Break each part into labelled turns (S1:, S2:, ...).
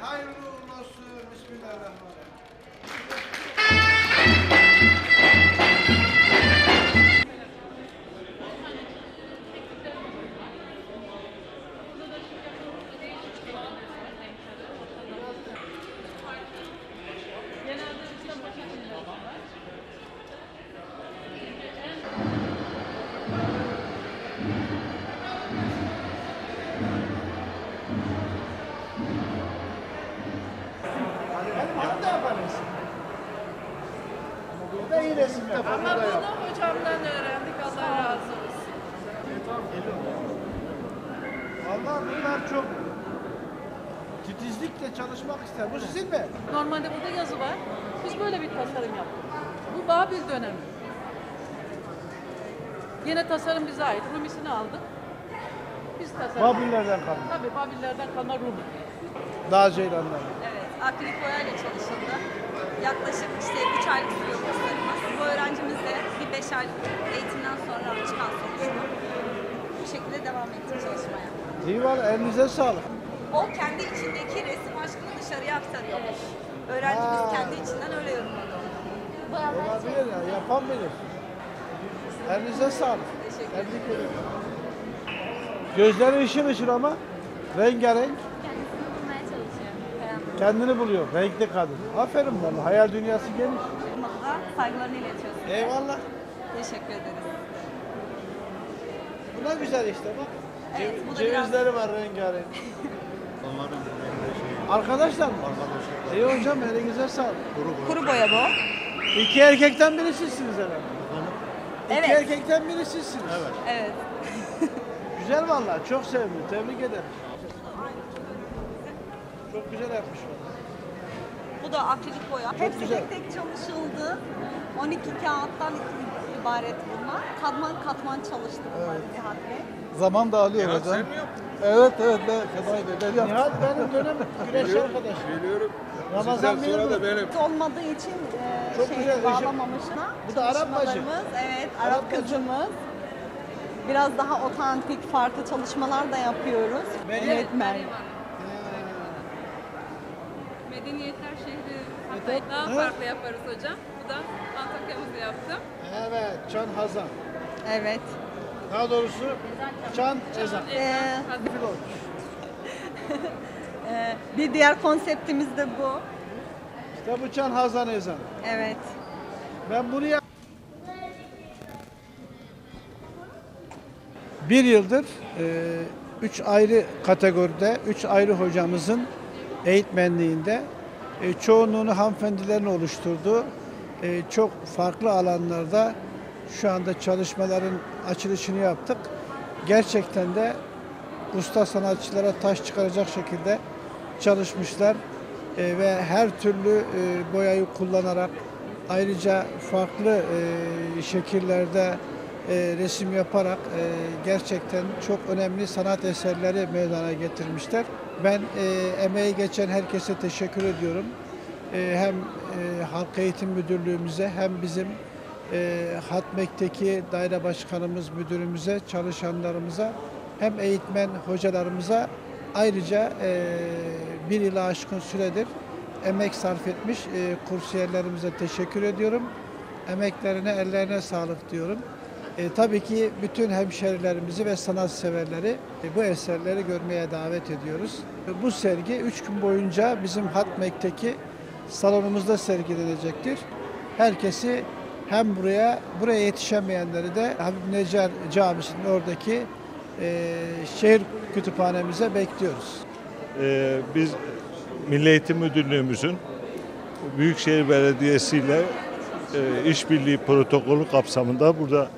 S1: hayırlı olsun. Bismillahirrahmanirrahim. Resim yapar.
S2: Ama
S1: burada
S2: bunu hocamdan öğrendik. Allah razı olsun.
S1: Valla bunlar çok titizlikle çalışmak ister. Bu sizin mi?
S2: Normalde burada yazı var. Biz böyle bir tasarım yaptık. Bu Babil dönemi. Yine tasarım bize ait. Rumisini aldık. Biz tasarım.
S1: Babillerden kalma.
S2: Tabii Babillerden kalma Rumi.
S1: Dağ ceylanları.
S3: Evet, akrilik boyayla çalışıldı. Yaklaşık işte 3 aylık sürüyor kurslarımız. Bu öğrencimiz de bir 5 aylık eğitimden sonra çıkan sonuç bu. Bu şekilde devam ettik çalışmaya.
S1: İyi var elinize sağlık.
S3: O kendi içindeki resim aşkını dışarıya aktarıyormuş. Öğrencimiz
S1: Ha.
S3: kendi içinden öyle yorumladı onu.
S1: Olabilir ya yapan bilir. Elinize sağlık.
S3: Teşekkür
S1: Tebrik ederim. Gözleri ışıl ışıl ama rengarenk.
S4: Kendisini bulmaya çalışıyor. Karanlık.
S1: Kendini buluyor. Renkli kadın. Aferin bana. Hayal dünyası geniş.
S3: Da saygılarını iletiyorsun.
S1: Eyvallah.
S3: Teşekkür ederiz.
S1: Bu ne güzel işte bak.
S3: Evet, bu da biraz-
S1: Cevizleri var rengarenk.
S5: Onların şey,
S1: Arkadaşlar mı?
S5: arkadaşlar
S1: İyi hocam elinize sağlık.
S5: kuru boya.
S3: Kuru boya bu.
S1: İki erkekten biri sizsiniz herhalde. İki
S3: Evet.
S1: erkekten biri sizsiniz.
S5: Evet.
S3: Evet.
S1: Güzel vallahi çok sevdim. Tebrik ederim. Çok güzel yapmış vallahi.
S3: Bu da akrilik boya. Hepsi
S1: güzel.
S3: tek tek çalışıldı. 12 kağıttan ibaret bunlar. Katman katman çalıştı bunlar Nihat Bey.
S6: Zaman dağılıyor hocam. Evet evet ben Fedai Bey ben yaptım.
S1: Nihat benim dönem güreş arkadaşım.
S5: Biliyorum.
S1: Ramazan
S5: Sizden
S1: bilir
S5: sonra
S1: mi?
S5: da benim.
S3: olmadığı için e,
S1: Çok
S3: şey
S1: güzel,
S3: bağlamamışına.
S1: Bu da Arap bacı.
S3: Çalışmalarımız, Evet,
S1: Arap
S3: Arap, kızımız. Biraz daha otantik, farklı çalışmalar da yapıyoruz.
S1: Meryem.
S3: Evet, Meryem.
S2: Medeniyetler şehri Hatay daha
S1: Evet.
S2: farklı yaparız hocam. Bu da Antakya'mızda yaptım.
S1: Evet, Can Hazan.
S3: Evet.
S1: Daha doğrusu Can Ezan.
S3: Ee,
S1: Pilot.
S3: e, bir diğer konseptimiz de bu.
S1: İşte bu Can Hazan Ezan.
S3: Evet.
S1: Ben bunu yap. Bir yıldır e, üç ayrı kategoride, üç ayrı hocamızın eğitmenliğinde e, çoğunluğunu hanımefendilerin oluşturduğu e, çok farklı alanlarda şu anda çalışmaların açılışını yaptık. Gerçekten de usta sanatçılara taş çıkaracak şekilde çalışmışlar E, ve her türlü e, boyayı kullanarak ayrıca farklı e, şekillerde e, resim yaparak e, gerçekten çok önemli sanat eserleri meydana getirmişler. Ben e, emeği geçen herkese teşekkür ediyorum. E, hem e, Halk Eğitim Müdürlüğümüze hem bizim e, Hatmek'teki daire başkanımız, müdürümüze, çalışanlarımıza hem eğitmen hocalarımıza ayrıca e, bir yılı aşkın süredir emek sarf etmiş e, kursiyerlerimize teşekkür ediyorum. Emeklerine, ellerine sağlık diyorum. E, tabii ki bütün hemşerilerimizi ve sanatseverleri e, bu eserleri görmeye davet ediyoruz. E, Bu sergi 3 gün boyunca bizim Hatmek'teki salonumuzda sergilenecektir. Herkesi hem buraya, buraya yetişemeyenleri de Habib Necar Camisi'nin oradaki e, şehir kütüphanemize bekliyoruz.
S7: Ee, biz Milli Eğitim Müdürlüğümüzün Büyükşehir Belediyesi ile e, işbirliği protokolü kapsamında burada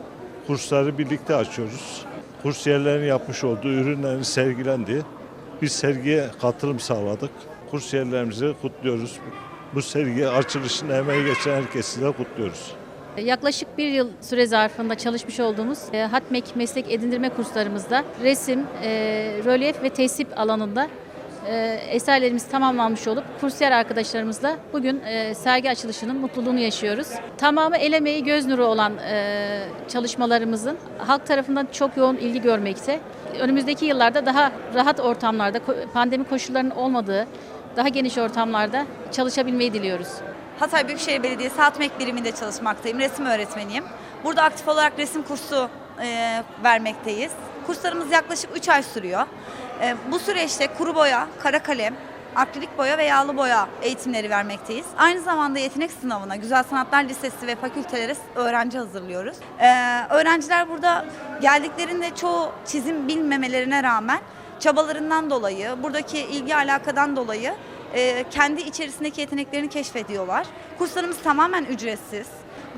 S7: kursları birlikte açıyoruz. Kursiyerlerin yapmış olduğu ürünlerin sergilendi. Biz sergiye katılım sağladık. Kursiyerlerimizi kutluyoruz. Bu sergi açılışında emeği geçen herkesi de kutluyoruz.
S4: Yaklaşık bir yıl süre zarfında çalışmış olduğumuz e, Hatmek meslek edindirme kurslarımızda resim, e, rölyef ve tesip alanında e, eserlerimiz tamamlanmış olup kursiyer arkadaşlarımızla bugün e, sergi açılışının mutluluğunu yaşıyoruz. Tamamı el emeği göz nuru olan e, çalışmalarımızın halk tarafından çok yoğun ilgi görmekte. Önümüzdeki yıllarda daha rahat ortamlarda pandemi koşullarının olmadığı daha geniş ortamlarda çalışabilmeyi diliyoruz.
S3: Hatay Büyükşehir Belediyesi Hatmek biriminde çalışmaktayım. Resim öğretmeniyim. Burada aktif olarak resim kursu e, vermekteyiz. Kurslarımız yaklaşık 3 ay sürüyor. E, bu süreçte kuru boya, kara kalem, akrilik boya ve yağlı boya eğitimleri vermekteyiz. Aynı zamanda yetenek sınavına Güzel Sanatlar Lisesi ve fakültelere öğrenci hazırlıyoruz. E, öğrenciler burada geldiklerinde çoğu çizim bilmemelerine rağmen çabalarından dolayı, buradaki ilgi alakadan dolayı e, kendi içerisindeki yeteneklerini keşfediyorlar. Kurslarımız tamamen ücretsiz.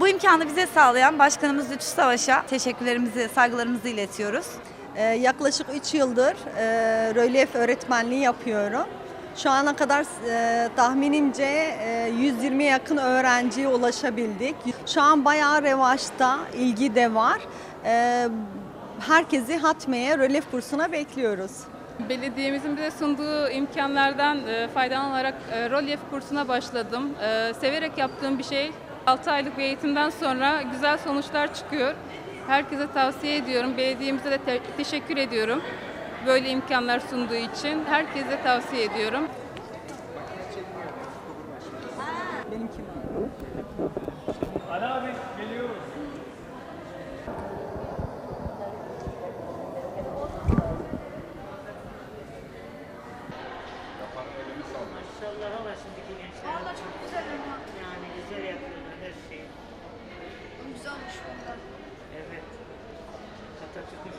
S3: Bu imkanı bize sağlayan Başkanımız Lütfü Savaş'a teşekkürlerimizi, saygılarımızı iletiyoruz.
S8: Ee, yaklaşık 3 yıldır e, rölyef öğretmenliği yapıyorum. Şu ana kadar e, tahminimce e, 120'ye yakın öğrenciye ulaşabildik. Şu an bayağı revaçta, ilgi de var. E, herkesi Hatme'ye rölyef kursuna bekliyoruz.
S2: Belediyemizin bize sunduğu imkanlardan e, faydalanarak e, kursuna başladım. E, severek yaptığım bir şey. 6 aylık bir eğitimden sonra güzel sonuçlar çıkıyor. Herkese tavsiye ediyorum. Belediyemize de te- teşekkür ediyorum. Böyle imkanlar sunduğu için herkese tavsiye ediyorum.
S8: Benimki mi?
S9: Maşallah ama şimdiki gençler. Valla çok güzel ama. Yani güzel yapıyorlar her şeyi. Güzel olmuş bunlar. Evet. Atatürk'ün